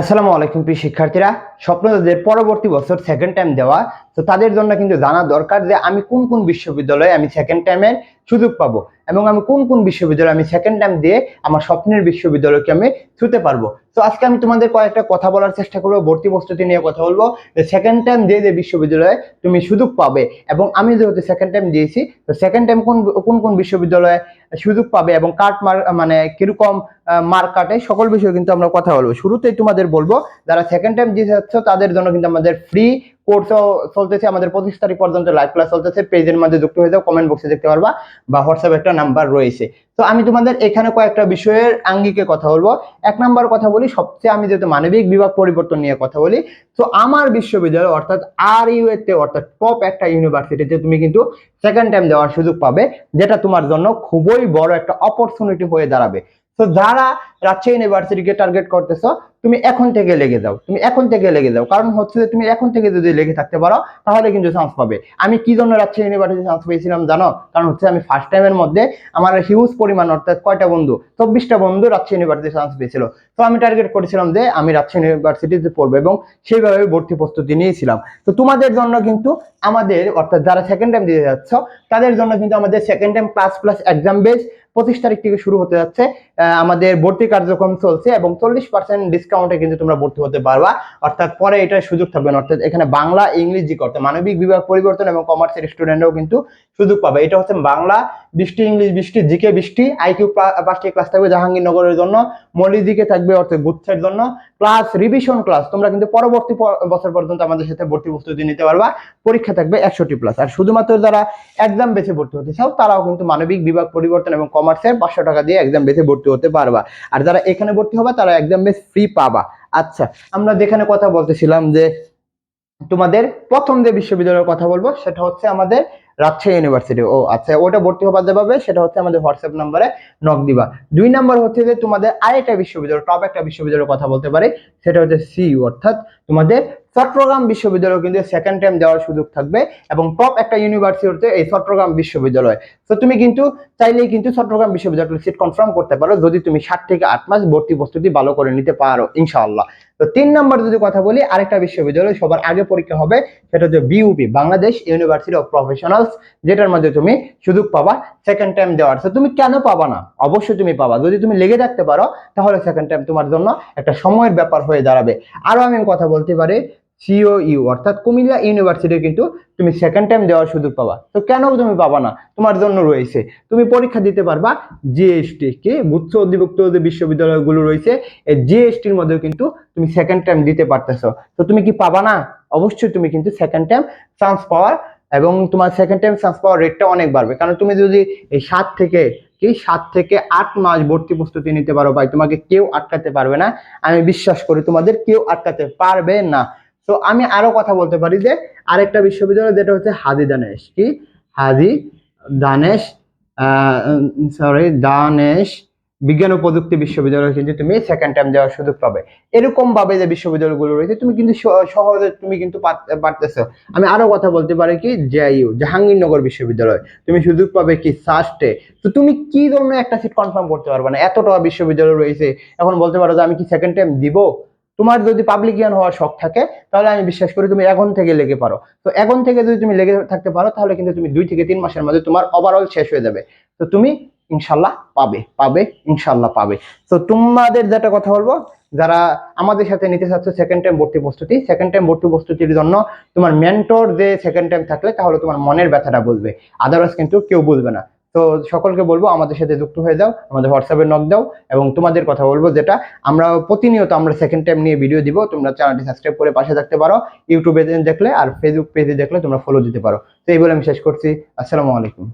আসসালামু আলাইকুম প্রিয় শিক্ষার্থীরা। স্বপ্নদের পরবর্তী বছর সেকেন্ড টাইম দেওয়া। তো তাদের জন্য কিন্তু জানা দরকার যে আমি কোন কোন বিশ্ববিদ্যালয়ে আমি সেকেন্ড টাইমের সুযোগ পাবো এবং আমি কোন কোন বিশ্ববিদ্যালয়ে আমি সেকেন্ড টাইম দিয়ে আমার স্বপ্নের বিশ্ববিদ্যালয়কে আমি ছুতে পারব। তো আজকে আমি তোমাদের কয়েকটা কথা বলার চেষ্টা করব, ভর্তি প্রস্তুতি নিয়ে কথা বলব। যে সেকেন্ড টাইম দিয়ে যে বিশ্ববিদ্যালয়ে তুমি সুযোগ পাবে এবং আমি যেহেতু সেকেন্ড টাইম দিয়েছি, তো সেকেন্ড টাইম কোন কোন বিশ্ববিদ্যালয়ে সুযোগ পাবে এবং কাট মার মানে কীরকম মার্ক কাটে, সকল বিষয়ে কিন্তু আমরা কথা বলব। শুরুতেই তোমাদের বলব, যারা সেকেন্ড টাইম দিয়ে যাচ্ছ তাদের জন্য কিন্তু আমাদের ফ্রি কোর্সও চলতেছে। আমাদের পঁচিশ তারিখ পর্যন্ত লাইভ ক্লাস চলতেছে। পেজের মধ্যে যুক্ত হয়ে যাও কমেন্ট বক্সে দেখতে পারবা বা হোয়াটসঅ্যাপ একটা নাম্বার রয়েছে। তো আমি তোমাদের এখানে কয়েকটা বিষয়ের আঙ্গিকে কথা বলব। এক নাম্বার কথা বলি, সবচেয়ে আমি যেহেতু মানবিক বিভাগ পরিবর্তন নিয়ে কথা বলি, তো আমার বিশ্ববিদ্যালয় অর্থাৎ আর ইউএতে অর্থাৎ টপ একটা ইউনিভার্সিটিতে তুমি কিন্তু সেকেন্ড টাইম দেওয়ার সুযোগ পাবে, যেটা তোমার জন্য খুবই বড় একটা অপরচুনিটি হয়ে দাঁড়াবে। তো যারা রাজশাহী ইউনিভার্সিটিকে টার্গেট করতেছো, তুমি এখন থেকে লেগে যাও। তুমি এখন থেকে লেগে যাও। কারণ হচ্ছে যে, তুমি এখন থেকে যদি লেগে থাকতে পারো, তাহলে কিন্তু চান্স পাবে। আমি কি জন্য রাজশাহী ইউনিভার্সিটি চান্স পেয়েছিলাম জানো? কারণ হচ্ছে আমি ফার্স্ট টাইমের মধ্যে আমার হিউজ পরিমাণ, অর্থাৎ কয়টা বন্ধু? চব্বিশটা বন্ধু রাজশাহী ইউনিভার্সিটি চান্স পেয়েছিল। তো আমি টার্গেট করেছিলাম যে, আমি রাজশাহী ইউনিভার্সিটিতে পড়ব এবং সেইভাবে ভর্তি প্রস্তুতি নিয়েছিলাম। তো তোমাদের জন্য কিন্তু আমাদের, অর্থাৎ যারা সেকেন্ড টাইম দিতে যাচ্ছ, তাদের জন্য কিন্তু আমাদের second time class plus exam base পঁচিশ তারিখ থেকে শুরু হতে যাচ্ছে আমাদের ভর্তি কার্যক্রম চলছে এবং চল্লিশ পার্সেন্ট ডিসকাউন্টে কিন্তু তোমরা ভর্তি হতে পারবা। অর্থাৎ পরে এটা সুযোগ থাকবে না। অর্থাৎ এখানে বাংলা, ইংরেজি করতে। মানবিক বিভাগ পরিবর্তন এবং কমার্সের স্টুডেন্টরাও কিন্তু সুযোগ পাবে। এটা হচ্ছে বাংলা বৃষ্টি ইংলিশ বৃষ্টি, জিকে বৃষ্টি, আইকিউ পাঁচটি ক্লাস থাকবে জাহাঙ্গীরনগরের জন্য মলিদিকে থাকবে অর্থাৎ গুচ্ছের জন্য ক্লাস রিভিশন ক্লাস তোমরা কিন্তু পরবর্তী বছর পর্যন্ত আমাদের সাথে ভর্তি প্রস্তুতি নিতে পারবা, পরীক্ষা থাকবে একশোটি প্লাস আর শুধুমাত্র যারা এক্সাম বেছে ভর্তি হতে চাও, তারাও কিন্তু মানবিক বিভাগ পরিবর্তন এবং কমার্সের পাঁচশো টাকা দিয়ে এক্সাম বেছে ভর্তি হতে পারবা, আর যারা এখানে ভর্তি হবে, তারা এক্সাম বেস ফ্রি পাবা। আচ্ছা আমরা যেখানে কথা বলতেছিলাম যে তোমাদের প্রথম যে বিশ্ববিদ্যালয়ের কথা বলব, সেটা হচ্ছে আমাদের রাজশাহী ইউনিভার্সিটি ও আচ্ছা ওটা ভর্তি হবার যাবে সেটা হচ্ছে আমাদের হোয়াটসঅ্যাপ নাম্বারে নক দিবা। দুই নাম্বার হচ্ছে যে তোমাদের আরেকটা বিশ্ববিদ্যালয় টপ একটা বিশ্ববিদ্যালয়ের কথা বলতে পারি, সেটা হচ্ছে সি অর্থাৎ তোমাদের চট্টগ্রাম বিশ্ববিদ্যালয় কিন্তু সেকেন্ড টাইম দেওয়ার সুযোগ থাকবে এবং টপ একটা ইউনিভার্সিটি হচ্ছে এই চট্টগ্রাম বিশ্ববিদ্যালয়। তো তুমি কিন্তু চাইলেই কিন্তু চট্টগ্রাম বিশ্ববিদ্যালয় সিট কনফার্ম করতে পারো, যদি তুমি সাত থেকে আট মাস ভর্তি প্রস্তুতি ভালো করে নিতে পারো, ইনশাআল্লাহ। তো তিন নম্বর যদি কথা বলি, আরেকটা বিশ্ববিদ্যালয় সবার আগে পরীক্ষা হবে, সেটা হচ্ছে BUP Bangladesh university of professionals যেটার মধ্যে তুমি সুযোগ পাবা সেকেন্ড টাইম দেওয়ার। তো তুমি কেন পাবা না? অবশ্যই তুমি পাবা। যদি তুমি লেগে থাকতে পারো, তাহলে সেকেন্ড টাইম তোমার জন্য একটা সময়ের ব্যাপার হয়ে দাঁড়াবে। আরও আমি কথা বলতে পারি সিওইউ অর্থাৎ কুমিল্লা ইউনিভার্সিটি কিন্তু তুমি সেকেন্ড টাইম দেওয়ার সুযোগ পাবা। তো কেন তুমি পাবা না? তোমার জন্য রয়েছে। তুমি পরীক্ষা দিতে পারবা জিএসটি কি, গুচ্ছ অধিভুক্ত যে বিশ্ববিদ্যালয়গুলো রয়েছে, এই জিএসটির মধ্যেও কিন্তু তুমি সেকেন্ড টাইম দিতে পারতেছো। তো তুমি কি পাবা না? অবশ্যই তুমি কিন্তু সেকেন্ড টাইম চান্স পাওয়ার এবং তোমার সেকেন্ড টাইম চান্স পাওয়ার রেটটা অনেক বাড়বে। কারণ তুমি যদি এই সাত থেকে কি, সাত থেকে আট মাস ভর্তি প্রস্তুতি নিতে পারো ভাই, তোমাকে কেউ আটকাতে পারবে না। আমি বিশ্বাস করি তোমাদের কেউ আটকাতে পারবে না। তো আমি আরও কথা বলতে পারি যে আরেকটা বিশ্ববিদ্যালয় যেটা হচ্ছে হাজি দানেশ। কি? হাজি দানেশ সরি দানেশ বিজ্ঞান ও প্রযুক্তি বিশ্ববিদ্যালয় কিন্তু তুমি সেকেন্ড টাইম দেওয়ার সুযোগ পাবে। এরকম ভাবে যে বিশ্ববিদ্যালয়গুলো রয়েছে, তুমি কিন্তু সহজে তুমি কিন্তু পারতেছো। আমি আরও কথা বলতে পারি কি? জেআইইউ জাহাঙ্গীরনগর বিশ্ববিদ্যালয়। তুমি সুযোগ পাবে কি? সাস্টে তো তুমি কি ধরনের একটা সিট কনফার্ম করতে পারবে? না এতটা বিশ্ববিদ্যালয় রয়েছে, এখন বলতে পারো যে আমি কি সেকেন্ড টাইম দিব? তোমার যদি পাবলিকিয়ান হওয়ার শখ থাকে, তাহলে আমি বিশ্বাস করি তুমি এখন থেকে লেগে পারো। তো এখন থেকে যদি তুমি লেগে থাকতে পারো, তাহলে কিন্তু তুমি দুই থেকে তিন মাসের মধ্যে তোমার ওভারঅল শেষ হয়ে যাবে। তো তুমি ইনশাল্লাহ পাবে পাবে ইনশাল্লাহ পাবে। তো তোমাদের যেটা কথা বলব, যারা আমাদের সাথে নিতে চাচ্ছ সেকেন্ড টাইম ভর্তি প্রস্তুতি সেকেন্ড টাইম ভর্তি প্রস্তুতির জন্য তোমার মেন্টর যে সেকেন্ড টাইম থাকলে, তাহলে তোমার মনের ব্যথাটা বুঝবে। আদারওয়াইজ কিন্তু কেউ বুঝবে না। তো সকলকে বলব আমাদের সাথে যুক্ত হয়ে যাও, আমাদের হোয়াটসঅ্যাপে নক দাও এবং তোমাদের কথা বলব যেটা আমরা প্রতিনিয়ত আমরা সেকেন্ড টাইম নিয়ে ভিডিও দিব, তোমরা চ্যানেলটি সাবস্ক্রাইব করে পাশে থাকতে পারো ইউটিউবে দেখলে আর ফেসবুক পেজে দেখলে তোমরা ফলো দিতে পারো। তো এই বলে আমি শেষ করছি, আসসালামু আলাইকুম।